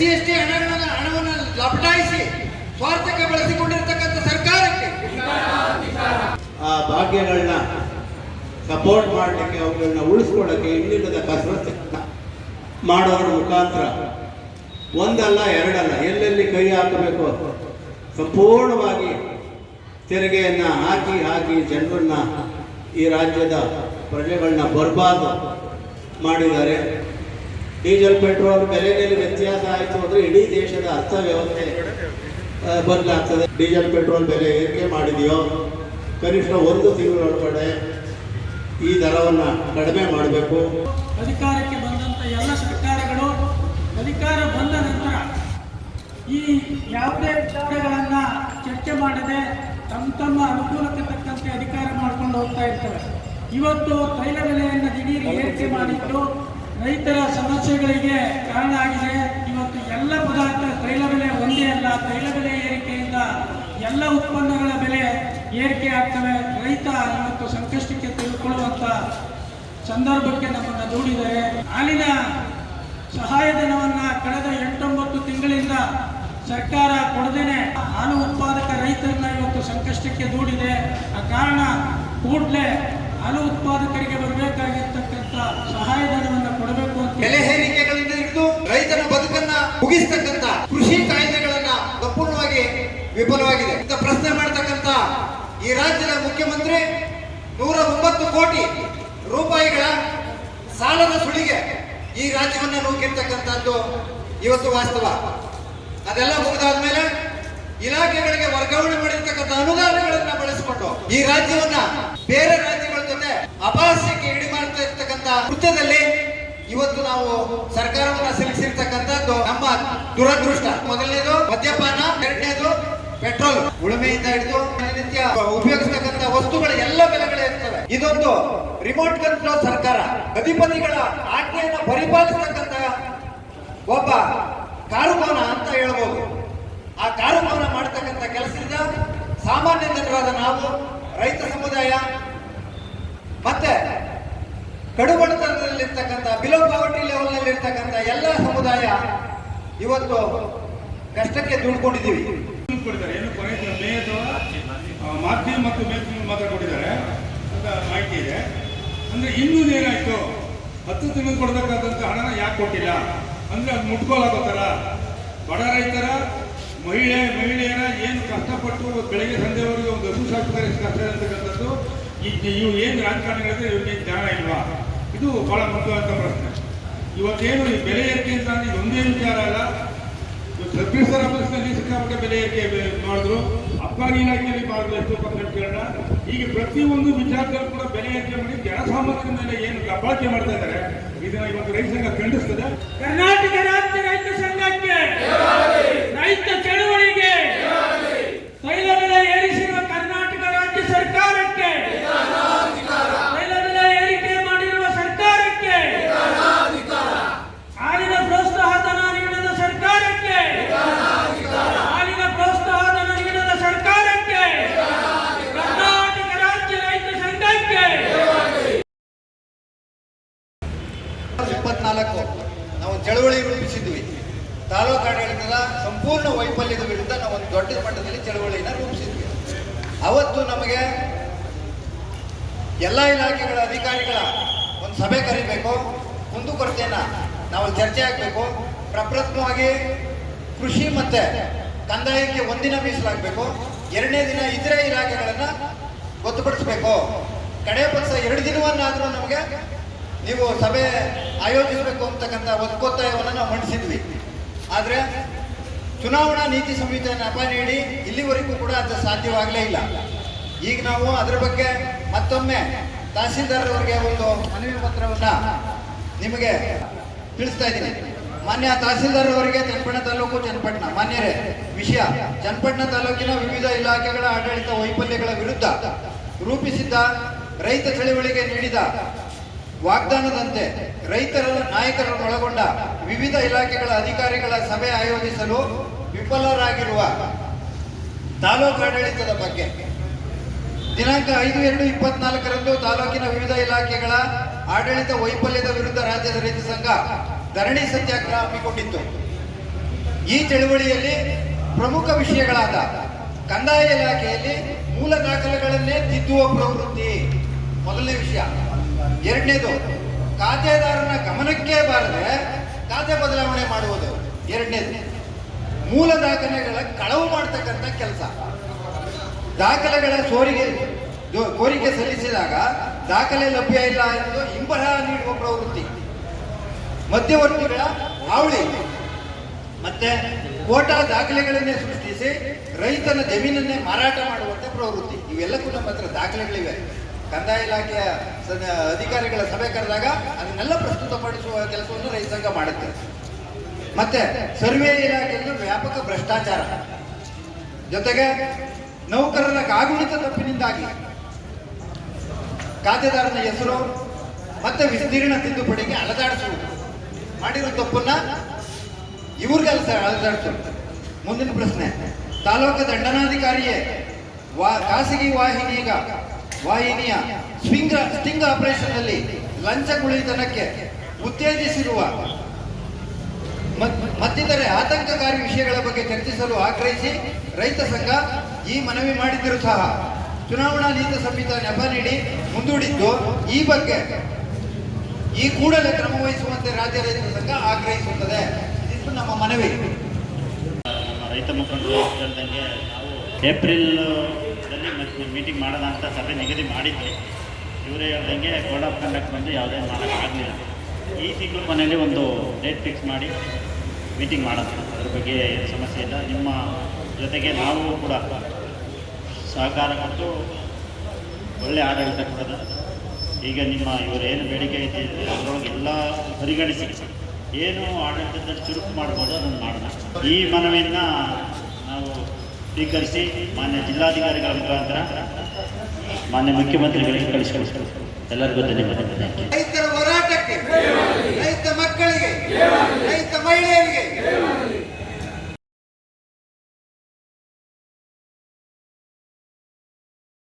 C, S T ಹಣವನ್ನು ಹಣವನ್ನು ಲಪಟಾಯಿಸಿ ಸ್ವಾರ್ಥಕ್ಕೆ ಬಳಸಿಕೊಂಡಿರ್ತಕ್ಕಂಥ ಸರ್ಕಾರಕ್ಕೆ. ಆ ಭಾಗ್ಯಗಳನ್ನ ಸಪೋರ್ಟ್ ಮಾಡಲಿಕ್ಕೆ ಅವುಗಳನ್ನ ಉಳಿಸ್ಕೊಳ್ಳೋಕ್ಕೆ ಇನ್ನಿಲ್ಲದ ಕಸರತ್ತು ಮಾಡೋದ್ರ ಮುಖಾಂತರ ಒಂದಲ್ಲ, ಎರಡಲ್ಲ, ಎಲ್ಲೆಲ್ಲಿ ಕೈ ಹಾಕಬೇಕು ಸಂಪೂರ್ಣವಾಗಿ ತೆರಿಗೆಯನ್ನು ಹಾಕಿ ಹಾಕಿ ಜನರನ್ನ ಈ ರಾಜ್ಯದ ಪ್ರಜೆಗಳನ್ನ ಬರ್ಬಾದು ಮಾಡಿದ್ದಾರೆ. ಡೀಸೆಲ್ ಪೆಟ್ರೋಲ್ ಬೆಲೆಯಲ್ಲಿ ವ್ಯತ್ಯಾಸ ಆಯಿತು ಅಂದರೆ ಇಡೀ ದೇಶದ ಅರ್ಥವ್ಯವಸ್ಥೆ ಬದಲಾಗ್ತದೆ. ಡೀಸೆಲ್ ಪೆಟ್ರೋಲ್ ಬೆಲೆ ಏರಿಕೆ ಮಾಡಿದೆಯೋ? ಕನಿಷ್ಠ ಒಂದು ತಿಂಗಳೊಳಗಡೆ ಈ ದರವನ್ನು ಕಡಿಮೆ ಮಾಡಬೇಕು. ಅಧಿಕಾರಕ್ಕೆ ಬಂದಂಥ ಎಲ್ಲ ಸರ್ಕಾರಗಳು ಅಧಿಕಾರ ಬಂದ ನಂತರ ಈ ಯಾವುದೇ ವಿಚಾರಗಳನ್ನು ಚರ್ಚೆ ಮಾಡದೆ ತಮ್ಮ ತಮ್ಮ ಅನುಕೂಲಕ್ಕೆ ತಕ್ಕಂತೆ ಅಧಿಕಾರ ಮಾಡ್ಕೊಂಡು ಹೋಗ್ತಾ ಇರ್ತಾರೆ ಇವತ್ತು ತೈಲ ಬೆಲೆಯನ್ನು ದಿಢೀರ್ ಏರಿಕೆ ಮಾಡಿದ್ದು ರೈತರ ಸಮಸ್ಯೆಗಳಿಗೆ ಕಾರಣ ಆಗಿದೆ. ಇವತ್ತು ಎಲ್ಲ ಪದಾರ್ಥ ತೈಲ ಬೆಲೆ ಒಂದೇ ಅಲ್ಲ. ತೈಲ ಬೆಲೆ ಏರಿಕೆಯಿಂದ ಎಲ್ಲ ಉತ್ಪನ್ನಗಳ ಬೆಲೆ ಏರಿಕೆ ಆಗ್ತವೆ. ರೈತ ಇವತ್ತು ಸಂಕಷ್ಟಕ್ಕೆ ತೆಗೆದುಕೊಳ್ಳುವಂಥ ಸಂದರ್ಭಕ್ಕೆ ನಮ್ಮನ್ನು ದೂಡಿದ್ದಾರೆ. ಹಾಲಿನ ಸಹಾಯಧನವನ್ನು ಕಳೆದ ಎಂಟೊಂಬತ್ತು ತಿಂಗಳಿಂದ ಸರ್ಕಾರ ಕೊಡದೇನೆ ಹಾಲು ಉತ್ಪಾದಕ ರೈತರನ್ನ ಇವತ್ತು ಸಂಕಷ್ಟಕ್ಕೆ ದೂಡಿದೆ. ಆ ಕಾರಣ ಕೂಡಲೇ ಹಾಲು ಉತ್ಪಾದಕರಿಗೆ ಬರಬೇಕಾಗಿರ್ತಕ್ಕಂಥ ಸಹಾಯಧನವನ್ನು ಕೊಡಬೇಕು ಅಂತ ಬೆಲೆ ಹೇರಿಕೆಗಳಿಂದ ಹಿಡಿದು ರೈತನ ಬದುಕನ್ನ ಮುಗಿಸ್ತಕ್ಕಂಥ ಕೃಷಿ ಕಾಯ್ದೆಗಳನ್ನ ಸಂಪೂರ್ಣವಾಗಿ ವಿಫಲವಾಗಿದೆ. ಅಂತ ಪ್ರಶ್ನೆ ಮಾಡ್ತಕ್ಕಂಥ ಈ ರಾಜ್ಯದ ಮುಖ್ಯಮಂತ್ರಿ ನೂರ ಒಂಬತ್ತು ಕೋಟಿ ರೂಪಾಯಿಗಳ ಸಾಲದ ಸುಳಿಗೆ ಈ ರಾಜ್ಯವನ್ನ ನೂಕಿರ್ತಕ್ಕಂಥದ್ದು ಇವತ್ತು ವಾಸ್ತವ. ಅದೆಲ್ಲ ಮುಗಿದಾದ್ಮೇಲೆ ಇಲಾಖೆಗಳಿಗೆ ವರ್ಗಾವಣೆ ಮಾಡಿರ್ತಕ್ಕಂಥ ಅನುದಾನಗಳನ್ನ ಬಳಸಿಕೊಂಡು ಈ ರಾಜ್ಯವನ್ನ ಬೇರೆ ಜೊತೆ ಅಪಹಾಸ್ಯಕ್ಕೆ ಇಡಿ ಮಾಡ್ತಾ ಇರ್ತಕ್ಕಂಥ ಕೃತ್ಯದಲ್ಲಿ ಇವತ್ತು ನಾವು ಸರ್ಕಾರವನ್ನ ಸಲ್ಲಿಸಿರ್ತಕ್ಕಂಥದ್ದು ನಮ್ಮ ದುರದೃಷ್ಟ. ಮೊದಲನೇದು ಮದ್ಯಪಾನ, ಎರಡನೇದು ಪೆಟ್ರೋಲ್. ಉಳುಮೆಯಿಂದ ಹಿಡಿದು ದಿನನಿತ್ಯ ಉಪಯೋಗಿಸ್ತಕ್ಕಂಥ ವಸ್ತುಗಳ ಎಲ್ಲ ಬೆಲೆಗಳೇ ಇರ್ತವೆ. ಇದೊಂದು ರಿಮೋಟ್ ಕಂಟ್ರೋಲ್ ಸರ್ಕಾರ. ಅಧಿಪತಿಗಳ ಆಜ್ಞೆಯನ್ನು ಪರಿಪಾಲಿಸ್ತಕ್ಕಂಥ ಒಬ್ಬ ಕಾರುಮಾನ ಅಂತ ಹೇಳ್ಬೋದು. ಆ ಕಾರುಮಾನ ಮಾಡತಕ್ಕಂಥ ಕೆಲಸದಿಂದ ಸಾಮಾನ್ಯ ಜನರಾದ ನಾವು, ರೈತ ಸಮುದಾಯ ಮತ್ತೆ ಕಡುಬಡತನದಲ್ಲಿರ್ತಕ್ಕಂಥ ಬಿಲೋ ಪಾವರ್ಟಿ ಲೆವೆಲ್ನಲ್ಲಿ ಇರ್ತಕ್ಕಂಥ ಎಲ್ಲ ಸಮುದಾಯ ಇವತ್ತು ಕಷ್ಟಕ್ಕೆ ದುಡ್ಕೊಂಡಿದ್ದೀವಿ ಏನು ಕೊನೆ ಮೇ ಮಾಧ್ಯಮ ಮತ್ತು ಮೇ ತಿಂಗಳು ಮಾತ್ರ ಕೊಟ್ಟಿದ್ದಾರೆ. ಅಂತ ಮಾಹಿತಿ ಇದೆ. ಅಂದ್ರೆ ಇನ್ನೂ ಏನಾಯ್ತು? ಹತ್ತು ತಿಂಗಳು ಕೊಡಬೇಕಾದಂತ ಹಣನ ಯಾಕೆ ಕೊಟ್ಟಿಲ್ಲ? ಅಂದ್ರೆ ಅದು ಮುಟ್ಕೊಳಕೋತಾರ ಬಡ ರೈತರ, ಮಹಿಳೆ, ಮಹಿಳೆಯರ ಏನು ಕಷ್ಟಪಟ್ಟು ಬೆಳಗ್ಗೆ ಸಂಜೆವರೆಗೆ ಒಂದು ಹಸು ಸಾಕ್ತಾರೆ, ಕಷ್ಟ ಅಂತಕ್ಕಂಥದ್ದು ಇವು ಏನು ರಾಜಕಾರಣಿಗಳಿದ್ರೆ ಇವ್ರಿಗೆ ಜ್ಞಾನ ಇಲ್ವಾ? ಇದು ಬಹಳ ಮುಖ್ಯವಾದ ಪ್ರಶ್ನೆ. ಇವತ್ತೇನು ಈ ಬೆಲೆ ಏರಿಕೆ ಅಂತ ಒಂದೇ ವಿಚಾರ ಅಲ್ಲ. ಸರ್ಕಾರ ಆಫೀಸ್ನಲ್ಲಿ ಸಿಕ್ಕಾಪಟ್ಟೆ ಬೆಲೆ ಏರಿಕೆ ಮಾಡಿದ್ರು. ಅಬಕಾರಿ ಇಲಾಖೆಯಲ್ಲಿ ಮಾಡಿದ್ರು ಎಷ್ಟು ಪರ್ಸೆಂಟ್ ಈಗ ಪ್ರತಿಯೊಂದು ವಿಚಾರದಲ್ಲಿ ಕೂಡ ಬೆಲೆ ಏರಿಕೆ ಮಾಡಿ ಜನಸಾಮಾನ್ಯರ ಮೇಲೆ ಏನು ದಬ್ಬಾಳಿಕೆ ಮಾಡ್ತಾ ಇದ್ದಾರೆ. ಇದನ್ನ ಇವತ್ತು ರೈತ ಸಂಘ ಖಂಡಿಸ್ತದೆ. ಕರ್ನಾಟಕ ರಾಜ್ಯ ರೈತ ಸಂಘಕ್ಕೆ ರೈತ ಚಳವಳಿಗೆ ತೈಲ ಬೆಲೆ ಏರಿಸಿರುವ ಕರ್ನಾಟಕ ರಾಜ್ಯ ಸರ್ಕಾರಕ್ಕೆ ತೈಲ ಬೆಲೆ ಏರಿಕೆ ಮಾಡಿರುವ ಸರ್ಕಾರಕ್ಕೆ ಹಾಲಿನ ಪ್ರೋತ್ಸಾಹ ಧನ ನೀಡದ ಸರ್ಕಾರಕ್ಕೆ ಹಾಲಿನ ಪ್ರೋತ್ಸಾಹ ಧನ ನೀಡದ ಸರ್ಕಾರಕ್ಕೆ ಕರ್ನಾಟಕ ರಾಜ್ಯ ರೈತ ಸಂಘಕ್ಕೆ ಇಪ್ಪತ್ನಾಲ್ಕು ನಾವು ಚಳವಳಿ ರೂಪಿಸಿದ್ವಿ ತಾಲೂಕು ಆಡಳಿತದ ಸಂಪೂರ್ಣ ವೈಫಲ್ಯದ ವಿರುದ್ಧ ನಾವು ಒಂದು ದೊಡ್ಡ ಮಟ್ಟದಲ್ಲಿ ಚಳವಳಿಯನ್ನು ರೂಪಿಸಿದ್ವಿ ಅವತ್ತು ನಮಗೆ ಎಲ್ಲ ಇಲಾಖೆಗಳ ಅಧಿಕಾರಿಗಳ ಒಂದು ಸಭೆ ಕರಿಬೇಕು, ಕುಂದುಕೊರತೆಯನ್ನ ನಾವು ಚರ್ಚೆ ಆಗಬೇಕು. ಪ್ರಪ್ರಥಮವಾಗಿ ಕೃಷಿ ಮತ್ತೆ ಕಂದಾಯಕ್ಕೆ ಒಂದಿನ ಮೀಸಲಾಗಬೇಕು. ಎರಡನೇ ದಿನ ಇತರೆ ಇಲಾಖೆಗಳನ್ನು ಗೊತ್ತುಪಡಿಸಬೇಕು. ಕಡೆ ಪಕ್ಷ ಎರಡು ದಿನವನ್ನಾದರೂ ನಮಗೆ ನೀವು ಸಭೆ ಆಯೋಜಿಸಬೇಕು ಅಂತಕ್ಕಂಥ ಒತ್ತಾಯವನ್ನು ನಾವು ಮಂಡಿಸಿದ್ವಿ. ಆದರೆ ಚುನಾವಣಾ ನೀತಿ ಸಂಹಿತೆಯನ್ನು ಅಪ ನೀಡಿ ಇಲ್ಲಿವರೆಗೂ ಕೂಡ ಅದು ಸಾಧ್ಯವಾಗಲೇ ಇಲ್ಲ. ಈಗ ನಾವು ಅದರ ಬಗ್ಗೆ ಮತ್ತೊಮ್ಮೆ ತಹಸೀಲ್ದಾರ್ ಅವರಿಗೆ ಒಂದು ಮನವಿ ಪತ್ರವನ್ನು ನಿಮಗೆ ತಿಳಿಸ್ತಾ ಇದ್ದೀನಿ. ಮಾನ್ಯ ತಹಸೀಲ್ದಾರ್ ಅವರಿಗೆ ಚನ್ನಪಟ್ಟಣ ತಾಲೂಕು, ಚನ್ನಪಟ್ಟಣ. ಮಾನ್ಯರೇ, ವಿಷಯ. ಚನ್ನಪಟ್ಟಣ ತಾಲೂಕಿನ ವಿವಿಧ ಇಲಾಖೆಗಳ ಆಡಳಿತ ವೈಫಲ್ಯಗಳ ವಿರುದ್ಧ ರೂಪಿಸಿದ್ದ ರೈತ ಚಳವಳಿಗೆ ನೀಡಿದ ವಾಗ್ದಾನದಂತೆ ರೈತರ ನಾಯಕರನ್ನು ಒಳಗೊಂಡ ವಿವಿಧ ಇಲಾಖೆಗಳ ಅಧಿಕಾರಿಗಳ ಸಭೆ ಆಯೋಜಿಸಲು ವಿಫಲರಾಗಿರುವ ತಾಲೂಕು ಆಡಳಿತದ ಬಗ್ಗೆ ದಿನಾಂಕ ಐದು ಎರಡು ಇಪ್ಪತ್ನಾಲ್ಕರಂದು ತಾಲೂಕಿನ ವಿವಿಧ ಇಲಾಖೆಗಳ ಆಡಳಿತ ವೈಫಲ್ಯದ ವಿರುದ್ಧ ರಾಜ್ಯದ ರೈತ ಸಂಘ ಧರಣಿ ಸತ್ಯಾಗ್ರಹ ಹಮ್ಮಿಕೊಂಡಿತ್ತು ಈ ಚಳುವಳಿಯಲ್ಲಿ ಪ್ರಮುಖ ವಿಷಯಗಳಾದ ಕಂದಾಯ ಇಲಾಖೆಯಲ್ಲಿ ಮೂಲ ದಾಖಲೆಗಳನ್ನೇ ತಿದ್ದುವ ಪ್ರವೃತ್ತಿ. ಮೊದಲನೇ ವಿಷಯ. ಎರಡನೇದು, ಖಾತೆದಾರನ ಗಮನಕ್ಕೆ ಬಾರದೆ ಖಾತೆ ಬದಲಾವಣೆ ಮಾಡುವುದು. ಎರಡನೇದು, ಮೂಲ ದಾಖಲೆಗಳ ಕಳವು ಮಾಡ್ತಕ್ಕಂಥ ಕೆಲಸ. ದಾಖಲೆಗಳ ಸೋರಿಗೆ ಕೋರಿಕೆ ಸಲ್ಲಿಸಿದಾಗ ದಾಖಲೆ ಲಭ್ಯ ಇಲ್ಲ ಎಂದು ಹಿಂಬರಹ ನೀಡುವ ಪ್ರವೃತ್ತಿ. ಮಧ್ಯವರ್ತಿಗಳ ಹಾವಳಿ. ಮತ್ತೆ ಕೋಟಾ ದಾಖಲೆಗಳನ್ನೇ ಸೃಷ್ಟಿಸಿ ರೈತನ ಜಮೀನನ್ನೇ ಮಾರಾಟ ಮಾಡುವಂತೆ ಪ್ರವೃತ್ತಿ. ಇವೆಲ್ಲಕ್ಕೂ ನಮ್ಮ ಹತ್ರ ದಾಖಲೆಗಳಿವೆ. ಕಂದಾಯ ಇಲಾಖೆಯ ಅಧಿಕಾರಿಗಳ ಸಭೆ ಕರೆದಾಗ ಅದನ್ನೆಲ್ಲ ಪ್ರಸ್ತುತಪಡಿಸುವ ಕೆಲಸವನ್ನು ರೈತ ಸಂಘ ಮಾಡುತ್ತೆ. ಮತ್ತೆ ಸರ್ವೆ ಇಲಾಖೆಯಲ್ಲಿ ವ್ಯಾಪಕ ಭ್ರಷ್ಟಾಚಾರ. ಜೊತೆಗೆ ನೌಕರರ ಕಾಗುಣಿತ ತಪ್ಪಿನಿಂದಾಗಿ ಖಾತೆದಾರನ ಹೆಸರು ಮತ್ತೆ ವಿಸ್ತೀರ್ಣ ತಿದ್ದುಪಡಿಗೆ ಅಲದಾಡಿಸುವುದು. ಮಾಡಿರೋ ತಪ್ಪನ್ನ ಇವ್ರಿಗೆ ಅಲಸ ಅಲದಾಡಿಸುವುದು ಮುಂದಿನ ಪ್ರಶ್ನೆ, ತಾಲೂಕು ದಂಡನಾಧಿಕಾರಿಯೇ ವಾ, ಖಾಸಗಿ ವಾಹಿನಿಗ ವಾಹಿನಿಯ ಸ್ವಿಂಗ್, ಸ್ಟಿಂಗ್ ಆಪರೇಷನ್ ಅಲ್ಲಿ ಲಂಚಗುಳಿತನಕ್ಕೆ ಉತ್ತೇಜಿಸಿರುವ ಮತ್ತಿತರೆ ಆತಂಕಕಾರಿ ವಿಷಯಗಳ ಬಗ್ಗೆ ಚರ್ಚಿಸಲು ಆಗ್ರಹಿಸಿ ರೈತ ಸಂಘ ಈ ಮನವಿ ಮಾಡಿದ್ದರೂ ಸಹ ಚುನಾವಣಾ ನೀತಿ ಸಂಹಿತ ನೆಪ ನೀಡಿ ಮುಂದೂಡಿದ್ದು ಈ ಬಗ್ಗೆ ಈ ಕೂಡಲೇ ಕ್ರಮ ವಹಿಸುವಂತೆ ರಾಜ್ಯ ರೈತ ಸಂಘ ಆಗ್ರಹಿಸುತ್ತದೆ. ಇದು ನಮ್ಮ ಮನವಿ. ರೈತ ಮುಖಂಡರು ಹೇಳ್ದಂಗೆ ನಾವು ಮತ್ತೆ ಮೀಟಿಂಗ್ ಮಾಡೋಣ ಅಂತ ಸಭೆ ನಿಗದಿ ಮಾಡಿದ್ವಿ. ಇವರೇ ಹೇಳ್ದಂಗೆ ಕೋಡ್ ಆಫ್ ಕಂಡಕ್ಟ್ ಬಂದು ಯಾವುದೇ ಮಾಡೋಕ್ಕಾಗಲಿಲ್ಲ ಈ ತಿಂಗಳು ಮನೆಯಲ್ಲಿ ಒಂದು ಡೇಟ್ ಫಿಕ್ಸ್ ಮಾಡಿ ಮೀಟಿಂಗ್ ಮಾಡೋಣ. ಅದ್ರ ಬಗ್ಗೆ ಏನು ಸಮಸ್ಯೆ ಇಲ್ಲ. ನಿಮ್ಮ ಜೊತೆಗೆ ನಾವು ಕೂಡ ಸಹಕಾರ ಕೊಟ್ಟು ಒಳ್ಳೆ ಆಡಳಿತ ಕೊಡೋದು ಈಗ ನಿಮ್ಮ ಇವರು ಏನು ಬೇಡಿಕೆ ಐತಿ ಅದರೊಳಗೆ ಎಲ್ಲ ಪರಿಗಣಿಸಿ ಏನು ಆಡಳಿತದಲ್ಲಿ ಚುರುಕು ಮಾಡ್ಬೋದು ಅದನ್ನು ಮಾಡೋಣ. ಈ ಮನವಿಯನ್ನು ನಾವು ಸ್ವೀಕರಿಸಿ ಮಾನ್ಯ ಜಿಲ್ಲಾಧಿಕಾರಿಗಳ ಮುಖಾಂತರ ಮಾನ್ಯ ಮುಖ್ಯಮಂತ್ರಿಗಳಿಗೆ ಕಳಿಸ್ಕೊಳ್ತಾರೆ ಎಲ್ಲರಿಗೂ ಧನ್ಯವಾದಗಳು. ರೈತ ಮಕ್ಕಳಿಗೆ ರೈತ ಮಹಿಳೆಯರಿಗೆ